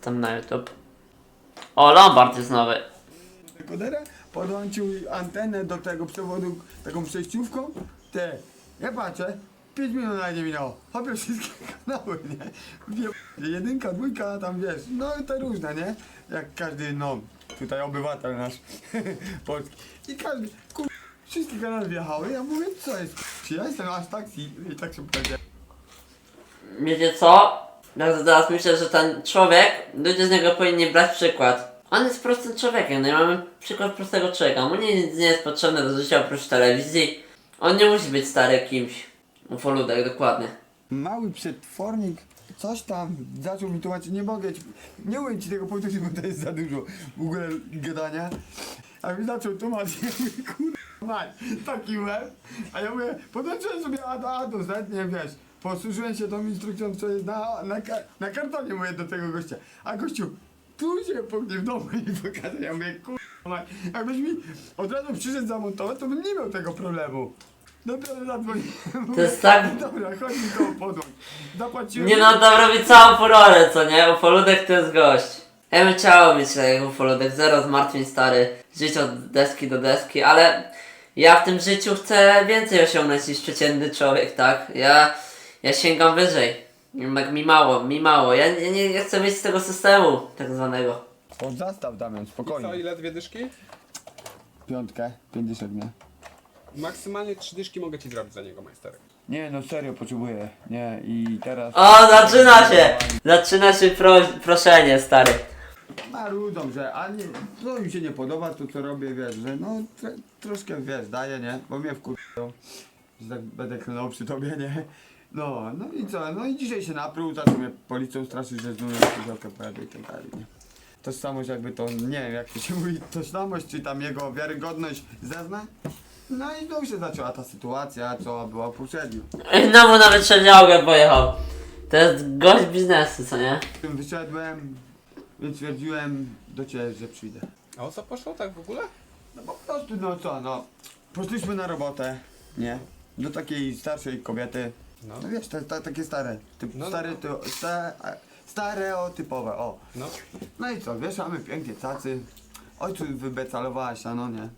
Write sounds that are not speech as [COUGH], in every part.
tam na YouTube. O, Lombard jest nowy. dekodera, podłączył antenę do tego przewodu taką przejściówką. Te, ja patrzę, 5 minut na nie minęło. Hopie wszystkie [LAUGHS] kanały, nie? Wie, jedynka, dwójka, tam wiesz, no i te różne, nie? Jak każdy, no, tutaj obywatel nasz [LAUGHS] polski. I każdy, kur... wszystkie kanały wjechały, ja mówię, co jest? Czy ja jestem aż taksi? I tak się powiedział. Wiecie co? Ja teraz myślę, że ten człowiek, ludzie z niego powinni brać przykład. On jest prostym człowiekiem, no i mamy przykład prostego człowieka. Mu nic nie jest potrzebne do życia oprócz telewizji. On nie musi być stary kimś. Ufoludek, dokładnie. Mały przetwornik, coś tam, zaczął mi tłumaczyć, nie mogę ci, nie umiem ci tego powtórzyć, bo to jest za dużo w ogóle gadania. A mi zaczął tłumaczyć, ja kurwa, mać, taki łeb. A ja mówię, podłączyłem sobie A do nie wiesz, posłużyłem się tą instrukcją, co jest na, na, na kartonie, mówię do tego gościa. A gościu, tu się pognie w domu i pokazał, ja mówię, kurwa, jakbyś mi od razu przyszedł zamontować, to bym nie miał tego problemu. Dopiero zadzwoniłem. To jest tak- [LAUGHS] Dobra, chodź mi to podłącz. Zapłaciłem. Nie no, tam robi całą furorę, co nie? Ufoludek to jest gość. Ja bym chciał mieć tak jak Ufoludek, zero zmartwień stary, żyć od deski do deski, ale ja w tym życiu chcę więcej osiągnąć niż przeciętny człowiek, tak? Ja, ja sięgam wyżej. Jak mi mało, mi mało. Ja, ja nie ja chcę wyjść z tego systemu, tak zwanego. Pod zastaw Damian, Co, spokojnie. ile dwie dyszki? Piątkę, 50 nie. Maksymalnie trzy dyszki mogę ci zrobić za niego, majsterek. Nie no serio potrzebuję, nie i teraz... O, zaczyna się! Zaczyna się pro, proszenie, stary. Marudzą, że a nie, co im się nie podoba, to co robię, wiesz, że no tr troszkę wiesz, daję, nie, bo mnie wkurzają, że tak będę klnął przy tobie, nie. No, no i co, no i dzisiaj się napruł, zaczął mnie policją straszyć, że znów krzyżówkę pojadę i tak dalej, nie. Tożsamość jakby to, nie wiem jak to się mówi, tożsamość, czy tam jego wiarygodność zezna. No i znów się zaczęła ta sytuacja, co była poprzednio. [CLEARS THROAT] No mu nawet przedziałkę pojechał. To jest gość biznesu, co nie? Wyszedłem, więc stwierdziłem do ciebie, że przyjdę. A o co poszło tak w ogóle? No po prostu, no co, no. Poszliśmy na robotę, nie? Do takiej starszej kobiety. No, No wiesz, te, te, takie stare. Typ, No, no, stare, no. ty, sta, stereotypowe, o. no. No i co, wieszamy pięknie cacy. Ojcu wybecalowała siano, nie?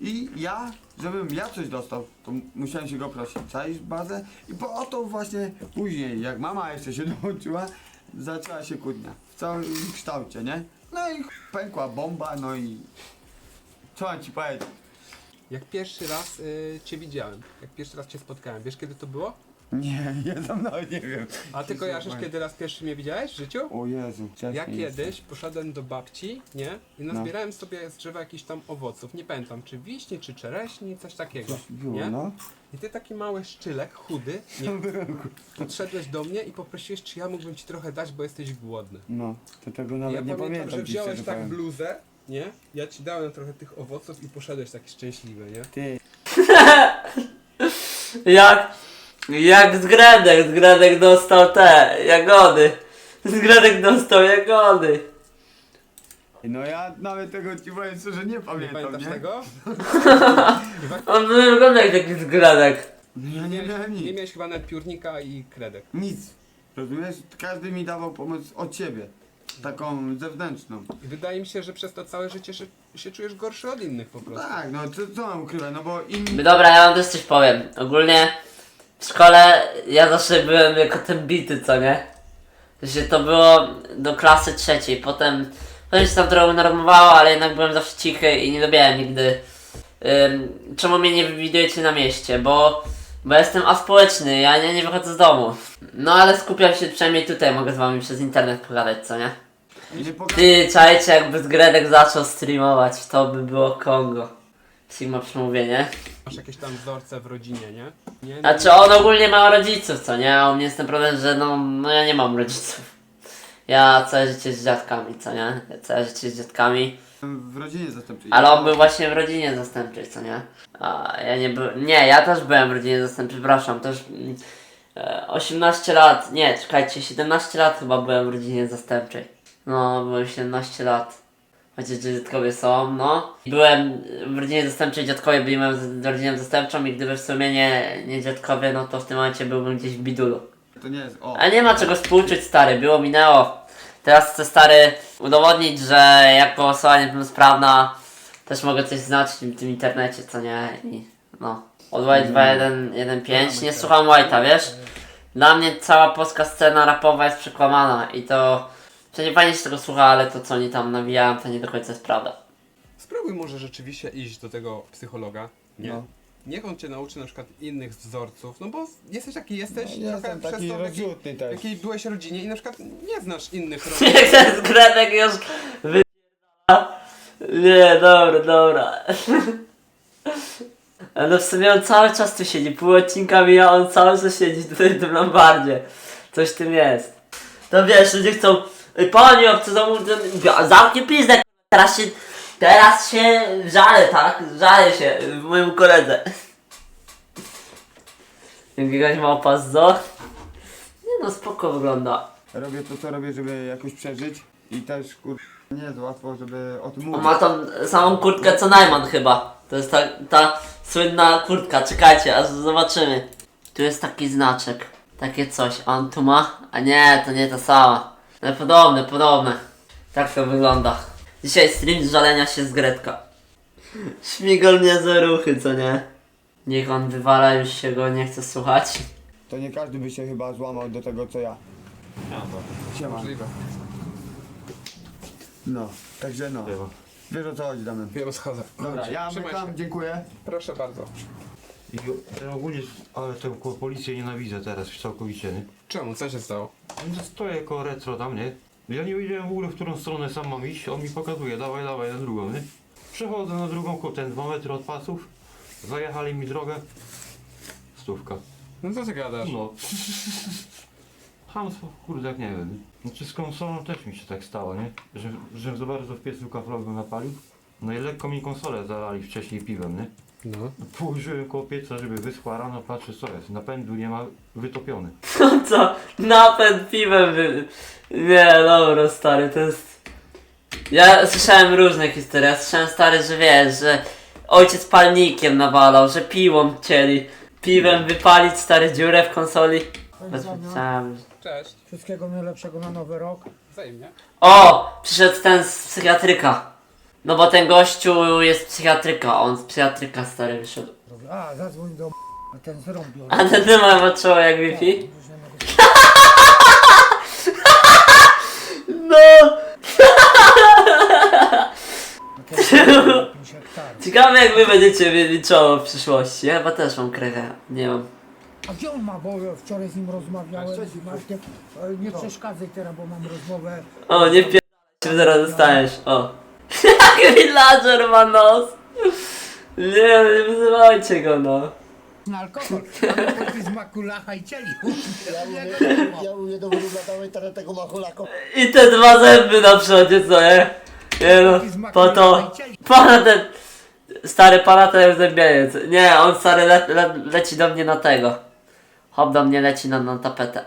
I ja, żebym ja coś dostał, to musiałem się go prosić. Czaisz bazę? I po o to właśnie później, jak mama jeszcze się [LAUGHS] dołączyła, zaczęła się kłótnia. W całym kształcie, nie? No i pękła bomba, no i... Co mam ci powiedzieć? Jak pierwszy raz y, cię widziałem, jak pierwszy raz cię spotkałem, wiesz kiedy to było? Nie, [LAUGHS] ja tam nawet nie wiem. A ty kojarzysz kiedy raz pierwszy mnie widziałeś w życiu? O Jezu, Ja wcześniej kiedyś poszedłem do babci, nie? I No. nazbierałem sobie z drzewa jakichś tam owoców, nie pamiętam, czy wiśni, czy czereśni, coś takiego, Coś było, nie? no. I ty taki mały szczylek, chudy, nie? [LAUGHS] Podszedłeś do mnie i poprosiłeś, czy ja mógłbym ci trochę dać, bo jesteś głodny. No, to tego nawet ja nie pamiętam, pamiętam. że ci wziąłeś szczerze tak powiem. bluzę, nie? Ja ci dałem trochę tych owoców i poszedłeś taki szczęśliwy, nie? Ty, [LAUGHS] Jak, jak Zgredek, Zgredek dostał te jagody. Zgredek dostał jagody. no ja nawet tego ci powiem szczerze nie Nie pamiętam, pamiętasz nie? tego? [LAUGHS] On wygląda jak taki Zgredek. No ja nie miałem Nie nic. miałeś chyba nawet piórnika i kredek. Nic. Rozumiesz? Każdy mi dawał pomoc od siebie. Taką zewnętrzną. I wydaje mi się, że przez to całe życie się, się czujesz gorszy od innych po prostu. Tak, no co, co mam ukrywać, no bo inni... Dobra, ja wam też coś powiem. Ogólnie w szkole ja zawsze byłem jako ten bity, co nie? Że to było do klasy trzeciej, potem, potem się tam trochę unormowało, ale jednak byłem zawsze cichy i nie lubiłem nigdy. Ym, czemu mnie nie widujecie na mieście? Bo, bo jestem aspołeczny, ja nie, nie wychodzę z domu. No ale skupiam się przynajmniej tutaj, mogę z wami przez internet pogadać, co nie? Nie Ty, czajcie, jakby Zgredek zaczął streamować, to by było Kongo. Sigma przemówienie. Masz jakieś tam wzorce w rodzinie, nie? nie? Znaczy on ogólnie ma rodziców, co nie? A u mnie jest ten problem, że no, no ja nie mam rodziców. Ja całe życie z dziadkami, co nie? Ja całe życie z dziadkami. W rodzinie zastępczej. Ale on był właśnie w rodzinie zastępczej, co nie? A ja nie byłem. Nie, ja też byłem w rodzinie zastępczej, przepraszam, też. mm, e, 18 lat, nie, czekajcie, 17 lat chyba byłem w rodzinie zastępczej. No, byłem 17 lat. Chociaż dziadkowie są, no. Byłem w rodzinie zastępczej, dziadkowie byli moją z- rodziną zastępczą i gdyby w sumie nie, nie dziadkowie, no to w tym momencie byłbym gdzieś w bidulu. To nie jest, o. Ale nie ma czego współczuć, stary, było minęło. Teraz chcę stary udowodnić, że jako osoba niepełnosprawna też mogę coś znaczyć w tym internecie, co nie? I no. Od White 2115 nie słucham White'a, wiesz? Dla mnie cała polska scena rapowa jest przekłamana i to... Przecież fajnie się tego słucha, ale to co oni tam nawijają to nie do końca jest prawda. Spróbuj może rzeczywiście iść do tego psychologa. Nie. No. Niech on cię nauczy na przykład innych wzorców, no bo jesteś jaki jesteś, No, trochę jestem przez taki to, w jakiej, rozrzutny w też. jakiej byłeś rodzinie i na przykład nie znasz innych [LAUGHS] rodzin. Jak ten Grenek już wy... Nie, dobra, dobra. [LAUGHS] Ale w sumie on cały czas tu siedzi, pół odcinka mija, on cały czas siedzi tutaj w tym Lombardzie. Coś w tym jest. To wiesz, ludzie chcą, "Ej, panie, zamówić, ten- zamknij pizdę, teraz się, teraz się żalę, tak? Żalę się w moim koledze. Jakiegoś małpa z zoo? Nie no, spoko wygląda. Robię to, co robię, żeby jakoś przeżyć i też kur... nie jest łatwo, żeby On mówić. ma tą samą kurtkę co Najman chyba. To jest ta, ta słynna kurtka, czekajcie, aż zobaczymy. Tu jest taki znaczek, takie coś. A on tu ma? A nie, to nie ta sama. No podobne, podobne. Tak to wygląda. Dzisiaj stream z żalenia się z Gretka. Śmigol nie za ruchy, co nie? Niech on wywala, już się go nie chce słuchać. To nie każdy by się chyba złamał do tego, co ja. Siema. Możliwe. No, także no. Wiesz o co chodzi, Damian. Wiem, schodzę. Dobra, ja trzymaj mykam, się. dziękuję. Proszę bardzo. I ja ogólnie, ale tę policję nienawidzę teraz całkowicie, nie? Czemu? Co się stało? No Stoję jako retro tam, nie? Ja nie wiedziałem w ogóle, w którą stronę sam mam iść, on mi pokazuje, dawaj, dawaj, na drugą, nie? Przechodzę na drugą, ko- ten dwa metry od pasów, zajechali mi drogę, stówka. No co ty gadasz? No. Hamstwo, kurde, jak nie wiem. Znaczy z konsolą też mi się tak stało, nie? Że, że za bardzo w piecu kaflowym napalił. No i lekko mi konsolę zalali wcześniej piwem, nie? No. Położyłem koło pieca, żeby wyschła rano, patrzę co jest. Napędu nie ma, wytopiony. [LAUGHS] No co? Napęd piwem wy... Nie, dobra stary, to jest... Ja słyszałem różne historie, ja słyszałem stary, że wiesz, że ojciec palnikiem nawalał, że piłą chcieli. Piwem wypalić stary dziurę w konsoli. Bez wiedziałem. Cześć. Wszystkiego najlepszego na nowy rok. Wzajemnie. O! Przyszedł ten z psychiatryka. No bo ten gościu jest psychiatryka, on z psychiatryka stary wyszedł. A, zadzwoń do a ten zrobił. A ten ty ma czoło jak Wi-Fi? [LAUGHS] No! Ciekawe jak wy będziecie mieli czoło w przyszłości. Ja chyba też mam krewę. Nie mam. A gdzie on ma, bo wczoraj z nim rozmawiałem z Markiem. E, Nie przeszkadzaj teraz, bo mam rozmowę. O, nie pierdolę się zaraz dostaniesz. O. [LAUGHS] Jak villager ma nos. Nie, nie wyzywajcie go no. Na alkohol. A my z makulacha i cieli. Ja mówię, ja mówię do wróbla, dawaj teraz tego machulaka. I te dwa zęby na przodzie, co nie? Nie no, po to. Pana ten. Stary pana ten zębieniec. Nie, on stary le, le, leci do mnie na tego. Hop do mnie leci na, na tapetę.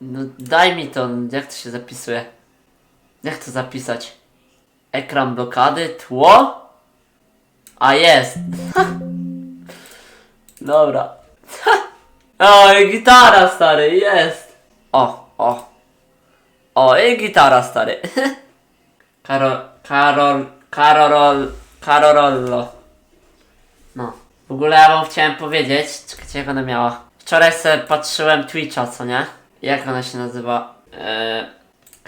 No daj mi to, jak to się zapisuje? Jak to zapisać? Ekran blokady, tło? A jest. Dobra. o, i gitara stary, jest. O, o. O, i gitara stary. [LAUGHS] Karol, Karol, Karol, Karolollo. No. W ogóle ja wam chciałem powiedzieć, czekajcie jak ona miała. Wczoraj sobie patrzyłem Twitcha, co nie? Jak ona się nazywa? Eee,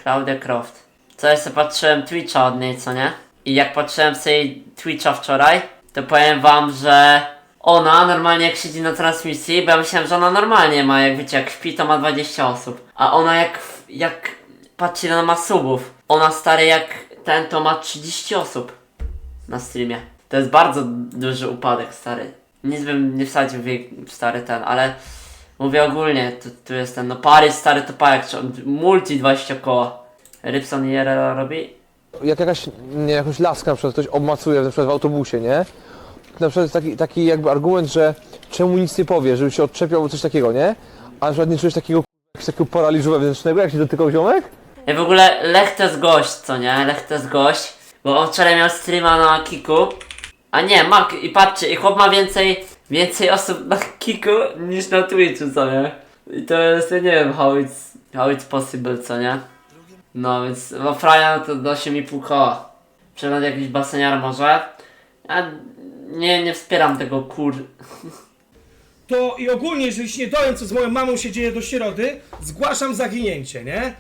Claudia Croft. Wczoraj sobie patrzyłem Twitcha od niej, co nie? I jak patrzyłem jej Twitcha wczoraj, to powiem wam, że ona normalnie jak siedzi na transmisji, bo ja myślałem, że ona normalnie ma, jak wiecie, jak śpi to ma 20 osób. A ona jak, jak patrzcie, ona ma subów. Ona stary jak ten to ma 30 osób na streamie. To jest bardzo duży upadek, stary. Nic bym nie wsadził w jej stary ten, ale mówię ogólnie, tu, tu jest ten, no Paris stary to parek, multi 20 koła. Rybson i RL robi? jak jakaś, nie, jakaś laska na przykład ktoś obmacuje na przykład w autobusie, nie? Na przykład jest taki, taki jakby argument, że czemu nic nie powie, żeby się odczepiał albo coś takiego, nie? A na przykład nie czujesz takiego, takiego paraliżu wewnętrznego, jak się dotykał ziomek? I w ogóle Lech to jest gość, co nie? Lech to jest gość, bo on wczoraj miał streama na Kiku. A nie, ma, i patrzcie, i chłop ma więcej, więcej osób na Kiku niż na Twitchu, co nie? I to jest, ja nie wiem, how it's, how it's possible, co nie? No więc Wafraja to do 8,5 koła. Przegląd jakiś baseniar może. Ja nie, nie wspieram tego kur... [LAUGHS] to i ogólnie, jeżeli się nie dowiem, co z moją mamą się dzieje do środy, zgłaszam zaginięcie, nie?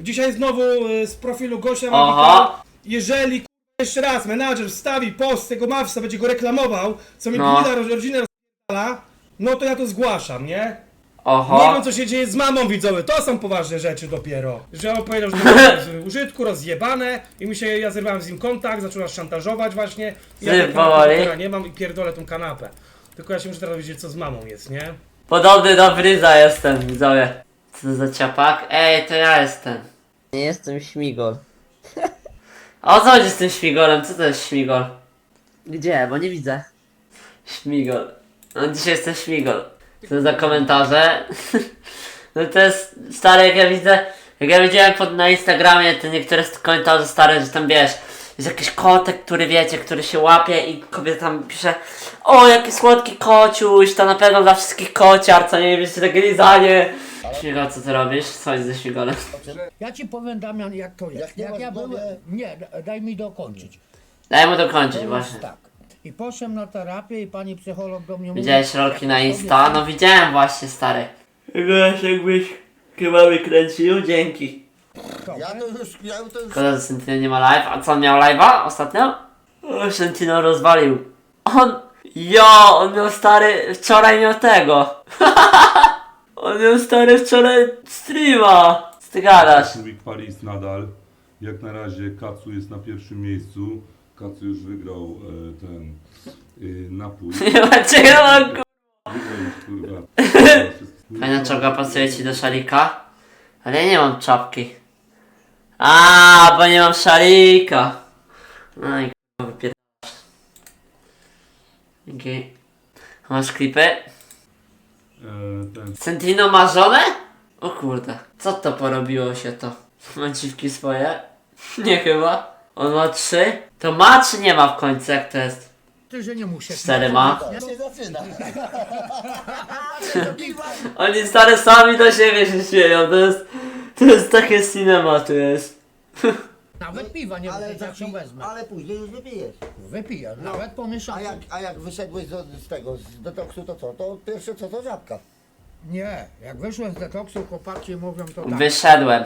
Dzisiaj znowu y, z profilu Gosia Aha. Magika. Jeżeli jeszcze raz menadżer wstawi post tego Mawsa, będzie go reklamował, co mi No. no. rodzinę rozpala, no to ja to zgłaszam, nie? Nie Oho. wiem, co się dzieje z mamą widzowie, to są poważne rzeczy dopiero. Że on powiedział, że to jest z użytku, rozjebane i mi się, ja zerwałem z nim kontakt, zaczął nas szantażować właśnie. I ja komputera nie mam i pierdolę tą kanapę. Tylko ja się muszę teraz wiedzieć, co z mamą jest, nie? Podobny do Bryza jestem, widzowie. Co to za ciapak? Ej, to ja jestem. Nie jestem śmigol. A [LAUGHS] o co chodzi z tym śmigolem? Co to jest śmigol? Gdzie? Bo nie widzę. Śmigol. No dzisiaj jestem śmigol. Co za komentarze? No to jest stare jak ja widzę. Jak ja widziałem pod, na Instagramie te niektóre z komentarzy stare, że tam wiesz, jest jakiś kotek, który wiecie, który się łapie i kobieta tam pisze O, jaki słodki kociuś, to na pewno dla wszystkich kociar, co nie wiecie, takie lizanie. Śmigol, co ty robisz? Co jest ze śmigolem? Ja ci powiem Damian jak to jest. Jak nie Jak, masz ja głowy- byłem. Nie, da- daj mi dokończyć. Daj mu dokończyć właśnie. tak. I poszedłem na terapię i pani psycholog do mnie mówi. Widziałeś rolki na Insta? No widziałem właśnie, stary. Wiesz, jakbyś kebaby kręcił, dzięki. Ja to już, ja to już... Szkoda, że Sentino nie ma live. A co, on miał live'a ostatnio? O, Sentino rozwalił. On... Jo, on miał stary... Wczoraj miał tego. [LAUGHS] on miał stary wczoraj streama. Co ty gadasz? Week Paris nadal. Jak na razie Kacu jest na pierwszym miejscu. Kacu już wygrał e, ten e, napój. Macie go, ku- Wygrał już kurwa. [LAUGHS] Fajna czołga pasuje ci do szalika? Ale ja nie mam czapki. A, bo nie mam szalika. No i k***a, wypierasz. Dzięki. Masz klipy? E, ten Sentino ma żonę? O kurde. Co to porobiło się to? Ma dziwki swoje? [LAUGHS] Nie chyba. On ma trzy? To ma czy nie ma w końcu? Jak to jest? Ty, że nie muszę. Cztery ma? Tak się zaczyna. [LAUGHS] Oni stare sami do siebie się śmieją. To jest... To jest takie cinema tu jest. [LAUGHS] Nawet piwa nie Ale, ale za jak się chwil- wezmę. ale później już wypijesz. Wypiję, nawet A pomieszam. jak, a jak wyszedłeś z, z tego, z detoksu, to co? To pierwsze co to żabka. Nie, jak wyszłem z detoksu, chłopaki mówią to tak. Wyszedłem.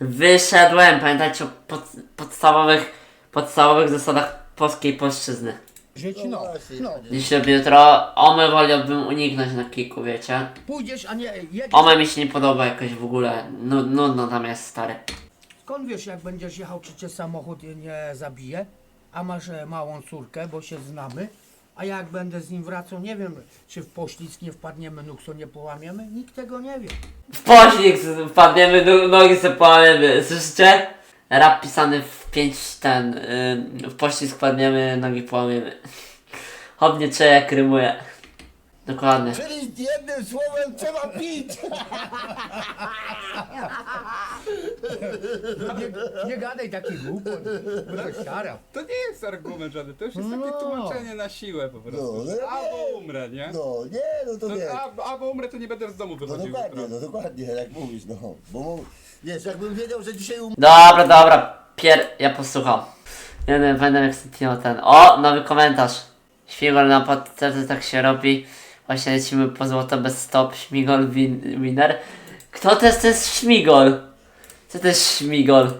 Wyszedłem. Pamiętajcie o pod, podstawowych, podstawowych zasadach polskiej polszczyzny. Żyć No no. no. Dziś lub jutro omy wolałbym uniknąć na kiku, wiecie? Pójdziesz, a nie jedziesz. Ome mi się nie podoba jakoś w ogóle. Nu, nudno tam jest stary. Skąd wiesz, jak będziesz jechał, czy cię samochód nie zabije? A masz e, małą córkę, bo się znamy. A jak będę z nim wracał, nie wiem, czy w poślizg nie wpadniemy, nukso nie połamiemy? Nikt tego nie wie. W poślizg wpadniemy, no- nogi sobie połamiemy. Słyszycie? Rap pisany w pięć ten. Yy, w poślizg wpadniemy, nogi połamiemy. Chodnie czy jak rymuje. Dokładnie. Czyli jednym słowem trzeba pić. [LAUGHS] Nie, nie gadaj takich głupot, bo to nie jest argument żaden, to już jest takie No. tłumaczenie na siłę po prostu. No, no albo nie. umrę, nie? No nie, no to To, a, albo umrę, to nie będę z domu No wychodził dokładnie, jutro. no dokładnie, jak mówisz, no. Bo mu- wiesz, jakbym wiedział, że dzisiaj um... Dobra, dobra. Pier... Ja posłucham. Nie wiem, będę jak ten. O, nowy komentarz. Śmigol na podcerce tak się robi. Właśnie lecimy po złoto bez stop. Śmigol win winner. Kto to jest ten śmigol? Co to jest śmigol?